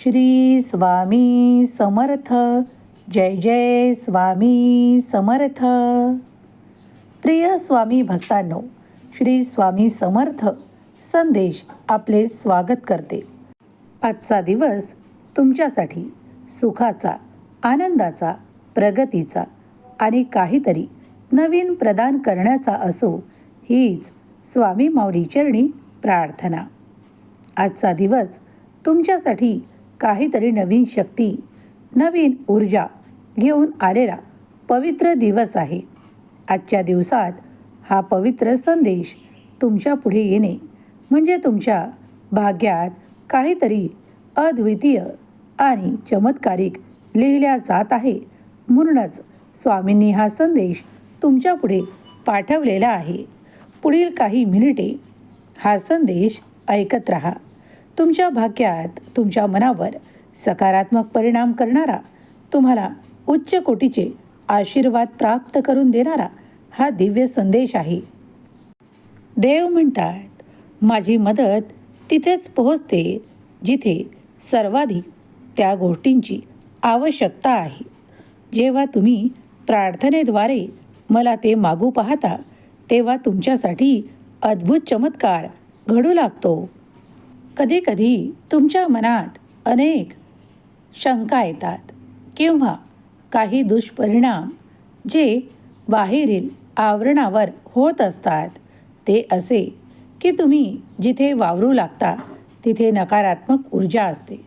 श्री स्वामी समर्थ. जय जय स्वामी समर्थ. प्रिय स्वामी भक्तांनो श्री स्वामी समर्थ संदेश आपले स्वागत करते. आजचा दिवस तुमच्यासाठी सुखाचा आनंदाचा प्रगतीचा आणि काहीतरी नवीन प्रदान करण्याचा असो हीच स्वामी माऊली चरणी प्रार्थना. आजचा दिवस तुमच्यासाठी काहीतरी नवीन शक्ती नवीन ऊर्जा घेऊन आलेला पवित्र दिवस आहे. आजच्या दिवसात हा पवित्र संदेश तुमच्यापुढे येणे म्हणजे तुमच्या भाग्यात काहीतरी अद्वितीय आणि चमत्कारिक लिहिल्या जात आहे. म्हणूनच स्वामींनी हा संदेश तुमच्यापुढे पाठवलेला आहे. पुढील काही मिनिटे हा संदेश ऐकत रहा. तुमच्या भाग्यात तुमच्या मनावर सकारात्मक परिणाम करणारा तुम्हाला उच्च कोटीचे आशीर्वाद प्राप्त करून देणारा हा दिव्य संदेश आहे. देव म्हणतात माझी मदत तिथेच पोहोचते जिथे सर्वाधिक त्या गोष्टींची आवश्यकता आहे. जेव्हा तुम्ही प्रार्थनेद्वारे मला ते मागू पाहता तेव्हा तुमच्यासाठी अद्भुत चमत्कार घडू लागतो. कधीकधी तुमच्या मनात अनेक शंका येतात किंवा काही दुष्परिणाम जे बाहेरील आवरणावर होत असतात. ते असे की तुम्ही जिथे वावरू लागता तिथे नकारात्मक ऊर्जा असते.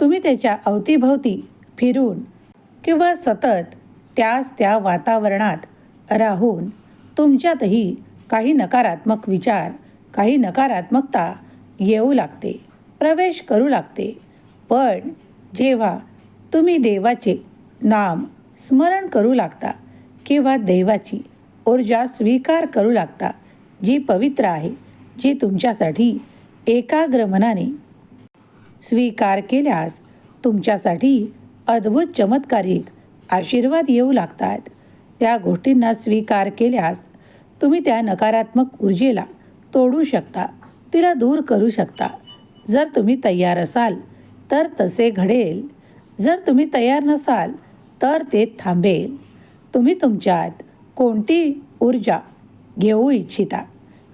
तुम्ही त्याच्या अवतीभवती फिरून किंवा सतत त्याच त्या वातावरणात राहून तुमच्यातही काही नकारात्मक विचार काही नकारात्मकता येऊ लागते प्रवेश करू लागते. पण जेव्हा तुम्ही देवाचे नाम स्मरण करू लागता किंवा देवाची ऊर्जा स्वीकार करू लागता जी पवित्र आहे जी तुमच्यासाठी एकाग्र मनाने स्वीकार केल्यास तुमच्यासाठी अद्भुत चमत्कारिक आशीर्वाद येऊ लागतात. त्या गोष्टींना स्वीकार केल्यास तुम्ही त्या नकारात्मक ऊर्जेला तोडू शकता. तिला दूर करू शकता. जर तुम्ही तयार असाल तर तसे घडेल. जर तुम्ही तयार नसाल तर ते थांबेल. तुम्ही तुमच्यात कोणती ऊर्जा घेऊ इच्छिता?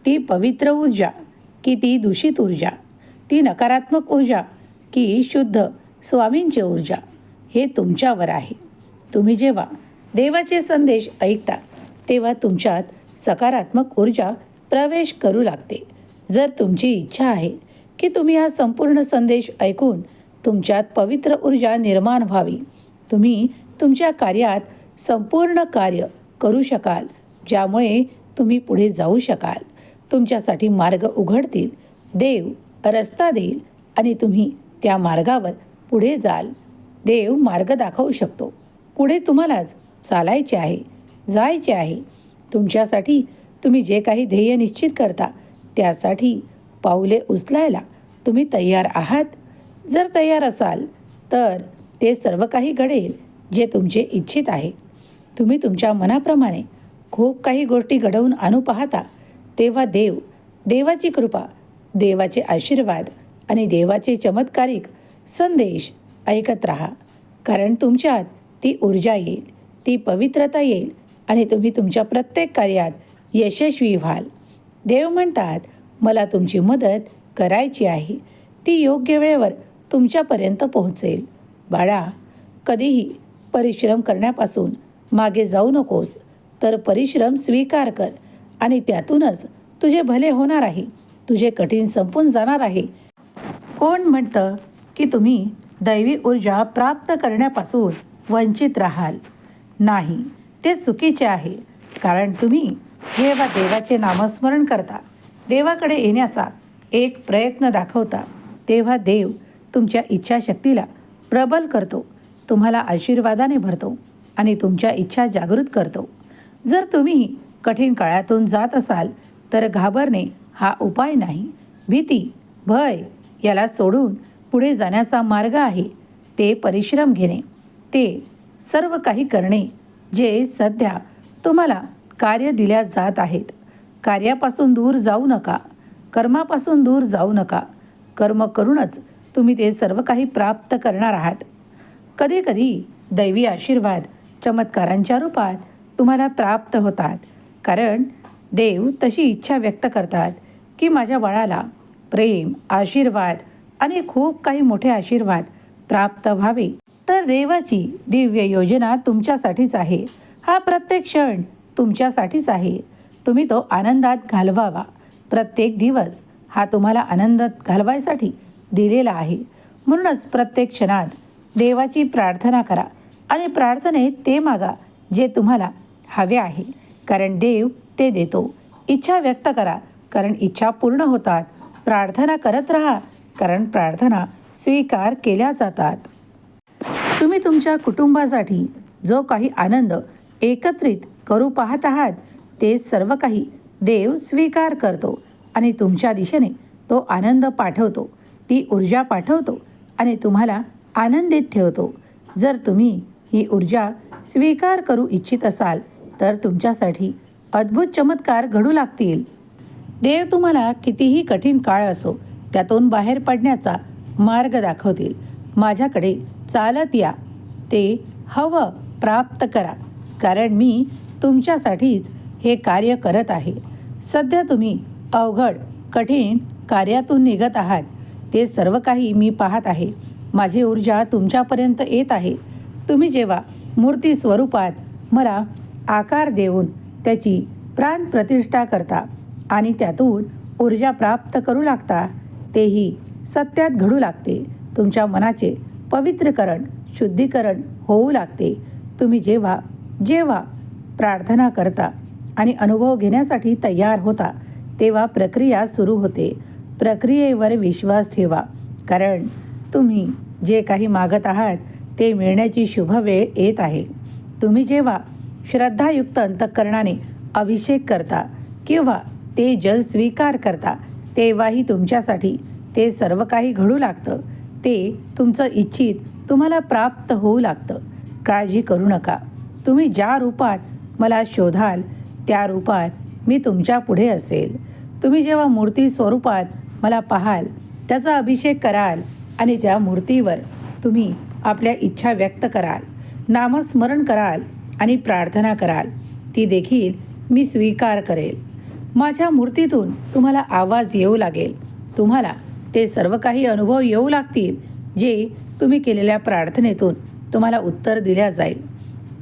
ती पवित्र ऊर्जा की ती दूषित ऊर्जा? ती नकारात्मक ऊर्जा की शुद्ध स्वामींची ऊर्जा? हे तुमच्यावर आहे. तुम्ही जेव्हा देवाचे संदेश ऐकता तेव्हा तुमच्यात सकारात्मक ऊर्जा प्रवेश करू लागते. जर तुमची इच्छा आहे की तुम्ही हा संपूर्ण संदेश ऐकून तुमच्यात पवित्र ऊर्जा निर्माण व्हावी. तुम्ही तुमच्या कार्यात संपूर्ण कार्य करू शकाल ज्यामुळे तुम्ही पुढे जाऊ शकाल. तुमच्यासाठी मार्ग उघडतील देव रस्ता देईल आणि तुम्ही त्या मार्गावर पुढे जाल. देव मार्ग दाखवू शकतो. पुढे तुम्हालाच चालायचे आहे जायचे आहे. तुमच्यासाठी तुम्ही जे काही ध्येय निश्चित करता त्यासाठी पाऊले उचलायला तुम्ही तयार आहात. जर तयार असाल तर ते सर्व काही घडेल जे तुमचे इच्छित आहे. तुम्ही तुमच्या मनाप्रमाणे खूप काही गोष्टी घडवून आणू पाहता तेव्हा देव देवाची कृपा देवाचे आशीर्वाद आणि देवाचे चमत्कारिक संदेश ऐकत राहा. कारण तुमच्यात ती ऊर्जा येईल ती पवित्रता येईल आणि तुम्ही तुमच्या प्रत्येक कार्यात यशस्वी व्हाल. देव म्हणतात मला तुमची मदत करायची आहे. ती योग्य वेळेवर तुमच्यापर्यंत पोहोचेल. बाळा कधीही परिश्रम करण्यापासून मागे जाऊ नकोस तर परिश्रम स्वीकार कर आणि त्यातूनच तुझे भले होणार आहे तुझे कठीण संपून जाणार आहे. कोण म्हणतं की तुम्ही दैवी ऊर्जा प्राप्त करण्यापासून वंचित राहाल? नाही ते चुकीचे आहे कारण तुम्ही जेव्हा देवाचे नामस्मरण करता. देवाकडे येण्याचा एक प्रयत्न दाखवता. तेव्हा देव तुमच्या इच्छाशक्तीला प्रबल करतो. तुम्हाला आशीर्वादाने भरतो आणि तुमच्या इच्छा जागृत करतो. जर तुम्ही कठीण काळातून जात असाल तर घाबरणे हा उपाय नाही. भीती भय याला सोडून पुढे जाण्याचा मार्ग आहे. ते परिश्रम घेणे. ते सर्व काही करणे जे सध्या तुम्हाला कार्य दिल्या जात आहेत. कार्यापासून दूर जाऊ नका. कर्मापासून दूर जाऊ नका. कर्म करूनच तुम्ही ते सर्व काही प्राप्त करणार आहात. कधीकधी दैवी आशीर्वाद चमत्कारांच्या रूपात तुम्हाला प्राप्त होतात. कारण देव तशी इच्छा व्यक्त करतात की माझ्या बाळाला प्रेम आशीर्वाद आणि खूप काही मोठे आशीर्वाद प्राप्त व्हावे. तर देवाची दिव्य योजना तुमच्यासाठीच आहे. हा प्रत्येक क्षण तुमच्यासाठीच आहे. तुम्ही तो आनंदात घालवावा. प्रत्येक दिवस हा तुम्हाला आनंदात घालवायसाठी दिलेला आहे. म्हणूनच प्रत्येक क्षणात देवाची प्रार्थना करा आणि प्रार्थनेत ते मागा जे तुम्हाला हवे आहे. कारण देव ते देतो. इच्छा व्यक्त करा. कारण इच्छा पूर्ण होतात. प्रार्थना करत राहा. कारण प्रार्थना स्वीकार केल्या जातात. तुम्ही तुमच्या कुटुंबासाठी जो काही आनंद एकत्रित करू पाहत आहात ते सर्व काही देव स्वीकार करतो आणि तुमच्या दिशेने तो आनंद पाठवतो. ती ऊर्जा पाठवतो आणि तुम्हाला आनंदित ठेवतो. जर तुम्ही ही ऊर्जा स्वीकार करू इच्छित असाल तर तुमच्यासाठी अद्भुत चमत्कार घडू लागतील. देव तुम्हाला कितीही कठीण काळ असो त्यातून बाहेर पडण्याचा मार्ग दाखवतील. माझ्याकडे चालत या. ते हवं प्राप्त करा. कारण मी तुमच्यासाठीच हे कार्य करत आहे. सध्या तुम्ही अवघड कठीण कार्यातून निघत आहात. ते सर्व काही मी पाहत आहे. माझी ऊर्जा तुमच्यापर्यंत येत आहे. तुम्ही जेव्हा मूर्ती स्वरूपात मला आकार देऊन त्याची प्राणप्रतिष्ठा करता आणि त्यातून ऊर्जा प्राप्त करू लागता तेही सत्यात घडू लागते. तुमच्या मनाचे पवित्रकरण शुद्धीकरण होऊ लागते. तुम्ही जेव्हा जेव्हा प्रार्थना करता आणि अनुभव घेण्यासाठी तयार होता तेव्हा प्रक्रिया सुरू होते. प्रक्रियेवर विश्वास ठेवा कारण तुम्ही जे काही मागत आहात ते मिळण्याची शुभ वेळ येत आहे. तुम्ही जेव्हा श्रद्धायुक्त अंतःकरणाने अभिषेक करता किंवा ते जल स्वीकार करता तेव्हाही तुमच्यासाठी ते सर्व काही घडू लागतं. ते तुमचं इच्छित तुम्हाला प्राप्त होऊ लागतं. काळजी करू नका. तुम्ही ज्या रूपात मला शोधाल त्या रूपात मी तुमच्यापुढे असेल. तुम्ही जेव्हा मूर्ती स्वरूपात मला पाहाल त्याचा अभिषेक कराल आणि त्या मूर्तीवर तुम्ही आपल्या इच्छा व्यक्त कराल नामस्मरण कराल आणि प्रार्थना कराल ती देखील मी स्वीकार करेल. माझ्या मूर्तीतून तुम्हाला आवाज येऊ लागेल. तुम्हाला ते सर्व काही अनुभव येऊ लागतील जे तुम्ही केलेल्या प्रार्थनेतून तुम्हाला उत्तर दिल्या जाईल.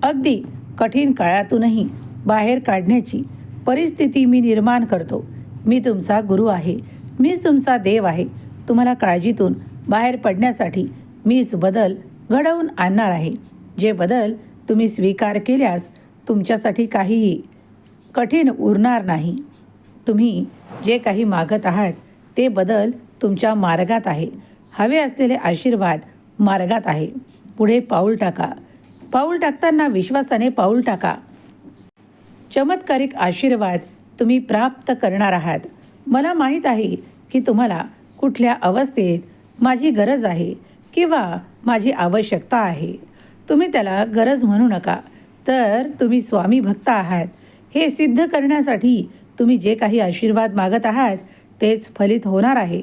अगदी कठीण काळातूनही बाहेर काढण्याची परिस्थिती मी निर्माण करतो. मी तुमचा गुरु आहे. मीच तुमचा देव आहे. तुम्हाला काळजीतून बाहेर पडण्यासाठी मीच बदल घडवून आणणार आहे. जे बदल तुम्ही स्वीकार केल्यास तुमच्यासाठी काहीही कठीण उरणार नाही. तुम्ही जे काही मागत आहात ते बदल तुमच्या मार्गात आहे. हवे असलेले आशीर्वाद मार्गात आहे. पुढे पाऊल टाका. पाऊल टाकताना विश्वासाने पाऊल टाका. चमत्कारिक आशीर्वाद तुम्ही प्राप्त करणार आहात. मला माहीत आहे की तुम्हाला कुठल्या अवस्थेत माझी गरज आहे किंवा माझी आवश्यकता आहे. तुम्ही त्याला गरज म्हणू नका. तर तुम्ही स्वामी भक्त आहात. हे सिद्ध करण्यासाठी तुम्ही जे काही आशीर्वाद मागत आहात तेच फलित होणार आहे.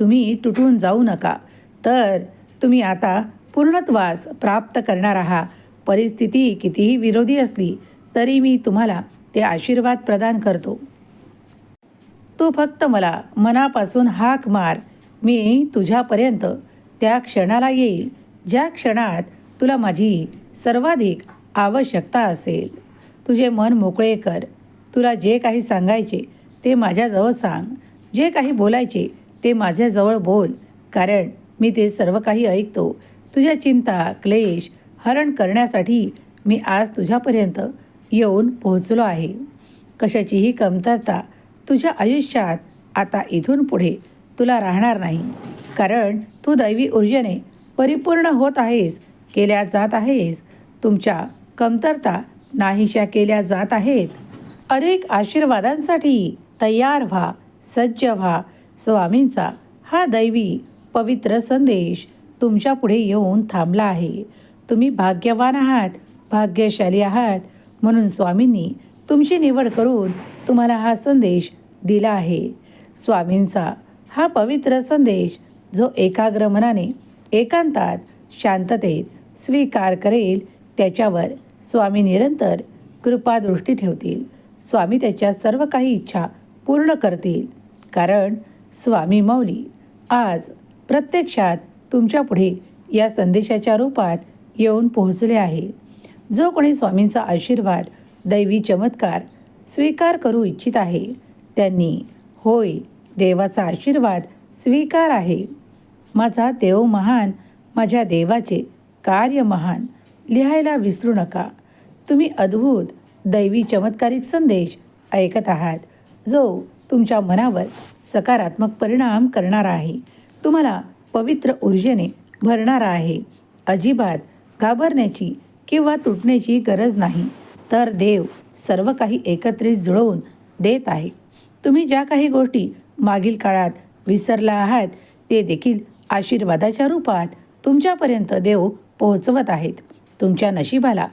तुम्ही तुटून जाऊ नका. तर तुम्ही आता पूर्णत्वास प्राप्त करणार आहात. परिस्थिती कितीही विरोधी असली तरी मी तुम्हाला ते आशीर्वाद प्रदान करतो. तू फक्त मला मनापासून हाक मार. मी तुझ्यापर्यंत त्या क्षणाला येईल ज्या क्षणात तुला माझी सर्वाधिक आवश्यकता असेल. तुझे मन मोकळे कर. तुला जे काही सांगायचे ते माझ्याजवळ सांग. जे काही बोलायचे ते माझ्याजवळ बोल. कारण मी ते सर्व काही ऐकतो. तुझ्या चिंता क्लेश हरण करण्यासाठी मी आज तुझ्यापर्यंत येऊन पोहोचलो आहे. कशाचीही कमतरता तुझ्या आयुष्यात आता इथून पुढे तुला राहणार नाही. कारण तू दैवी ऊर्जेने परिपूर्ण होत आहेस केल्या जात आहेस. तुमच्या कमतरता नाहीशा केल्या जात आहेत. अधिक आशीर्वादांसाठी तयार व्हा सज्ज व्हा. स्वामींचा हा दैवी पवित्र संदेश तुमच्यापुढे येऊन थांबला आहे. तुम्ही भाग्यवान आहात भाग्यशाली आहात म्हणून स्वामींनी तुमची निवड करून तुम्हाला हा संदेश दिला आहे. स्वामींचा हा पवित्र संदेश जो एकाग्र मनाने एकांतात शांततेत स्वीकार करेल त्याच्यावर स्वामी निरंतर कृपादृष्टी ठेवतील. स्वामी त्याच्या सर्व काही इच्छा पूर्ण करतील. कारण स्वामी मौली आज प्रत्यक्षात तुमच्यापुढे या संदेशाच्या रूपात येऊन पोहोचले आहे. जो कोणी स्वामींचा आशीर्वाद दैवी चमत्कार स्वीकार करू इच्छित आहे त्यांनी होय देवाचा आशीर्वाद स्वीकार आहे. माझा देव महान माझ्या देवाचे कार्य महान. लिहायला विसरू नका. तुम्ही अद्भुत दैवी चमत्कारिक संदेश ऐकत आहात. जो तुमच्या मनावर सकारात्मक परिणाम करणारा आहे. तुम्हाला पवित्र ऊर्जेने भरणारा आहे. अजिबात घाबरण्याची किंवा तुटण्याची गरज नाही. तर देव सर्व काही एकत्रित जुळवून देत आहे. तुम्ही ज्या काही गोष्टी मागील काळात विसरला आहात ते देखील आशीर्वादाच्या रूपात तुमच्यापर्यंत देव पोहोचवत आहेत. तुमच्या नशिबाला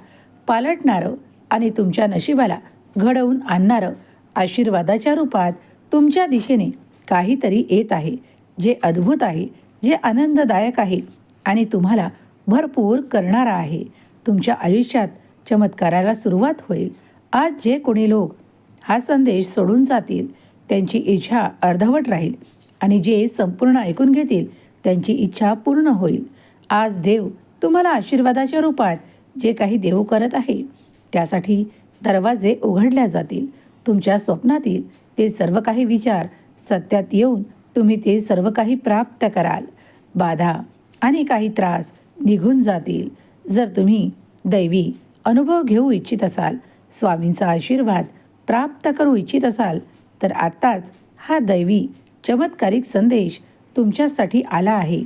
पालटणारं आणि तुमच्या नशिबाला घडवून आणणारं आशीर्वादाच्या रूपात तुमच्या दिशेने काहीतरी येत आहे जे अद्भुत आहे जे आनंददायक आहे आणि तुम्हाला भरपूर करणारा आहे. तुमच्या आयुष्यात चमत्काराला सुरुवात होईल. आज जे कोणी लोक हा संदेश सोडून जातील त्यांची इच्छा अर्धवट राहील आणि जे संपूर्ण ऐकून घेतील त्यांची इच्छा पूर्ण होईल. आज देव तुम्हाला आशीर्वादाच्या रूपात जे काही देव करत आहे त्यासाठी दरवाजे उघडल्या जातील. तुमच्या स्वप्नातील ते सर्व काही विचार सत्यात येऊन तुम्ही ते सर्व काही प्राप्त कराल. बाधा आणि काही त्रास निघून जातील. जर तुम्ही दैवी अनुभव घेऊ इच्छित असाल स्वामींचा आशीर्वाद प्राप्त करू इच्छित असाल तर आत्ताच हा दैवी चमत्कारिक संदेश तुमच्यासाठी आला आहे.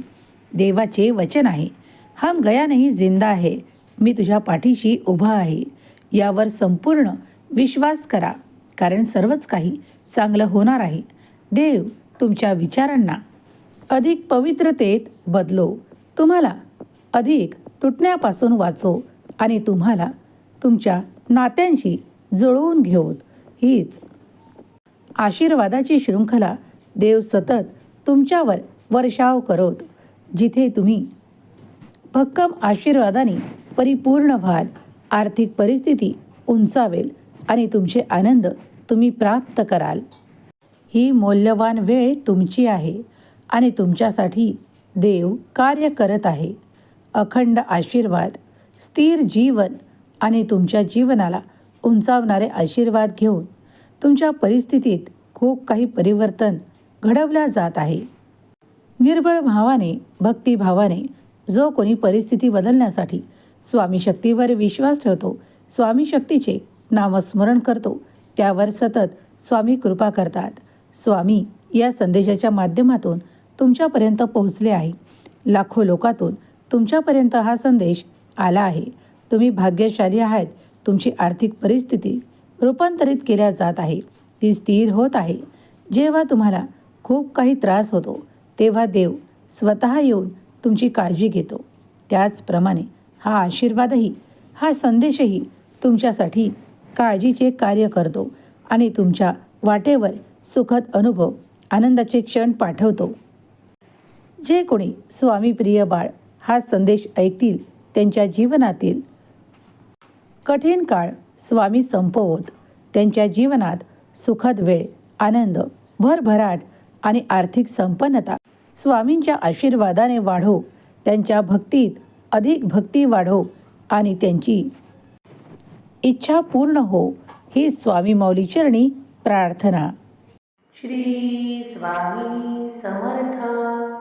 देवाचे वचन आहे. हम गया नाही जिंदा आहे मी तुझ्या पाठीशी उभा आहे. यावर संपूर्ण विश्वास करा. कारण सर्वच काही चांगलं होणार आहे. देव तुमच्या विचारांना अधिक पवित्रतेत बदलो. तुम्हाला अधिक तुटण्यापासून वाचो आणि तुम्हाला तुमच्या नात्यांशी जुळवून घेऊत. हीच आशीर्वादाची शृंखला देव सतत तुमच्यावर वर्षाव करोत. जिथे तुम्ही भक्कम आशीर्वादाने परिपूर्ण व्हाल आर्थिक परिस्थिती उंचावेल आणि तुमचे आनंद तुम्ही प्राप्त कराल. ही मौल्यवान वेळ तुमची आहे आणि तुमच्यासाठी देव कार्य करत आहे. अखंड आशीर्वाद स्थिर जीवन आणि तुमच्या जीवनाला उंचावणारे आशीर्वाद घेऊन तुमच्या परिस्थितीत खूप काही परिवर्तन घडवल्या जात आहे. निर्बळ भावाने भक्तिभावाने जो कोणी परिस्थिती बदलण्यासाठी स्वामी शक्तीवर विश्वास ठेवतो स्वामी शक्तीचे नामस्मरण करतो त्यावर सतत स्वामी कृपा करतात. स्वामी या संदेशाच्या माध्यमातून तुमच्यापर्यंत पोहोचले आहे. लाखो लोकातून तुमच्यापर्यंत हा संदेश आला आहे. तुम्ही भाग्यशाली आहात. तुमची आर्थिक परिस्थिती रूपांतरित केल्या जात आहे. ती स्थिर होत आहे. जेव्हा तुम्हाला खूप काही त्रास होतो तेव्हा देव स्वतः येऊन तुमची काळजी घेतो. त्याचप्रमाणे हा आशीर्वादही हा संदेशही तुमच्यासाठी काळजीचे कार्य करतो आणि तुमच्या वाटेवर सुखद अनुभव आनंदाचे क्षण पाठवतो. जे कोणी स्वामीप्रिय बाळ हा संदेश ऐकतील त्यांच्या जीवनातील. कठीण काळ स्वामी संपवत. त्यांच्या जीवनात सुखद वेळ आनंद भरभराट आणि आर्थिक संपन्नता स्वामींच्या आशीर्वादाने वाढो. त्यांच्या भक्तीत अधिक भक्ती वाढो आणि त्यांची इच्छा पूर्ण हो ही स्वामी माऊली चरणी प्रार्थना. श्री स्वामी समर्थ.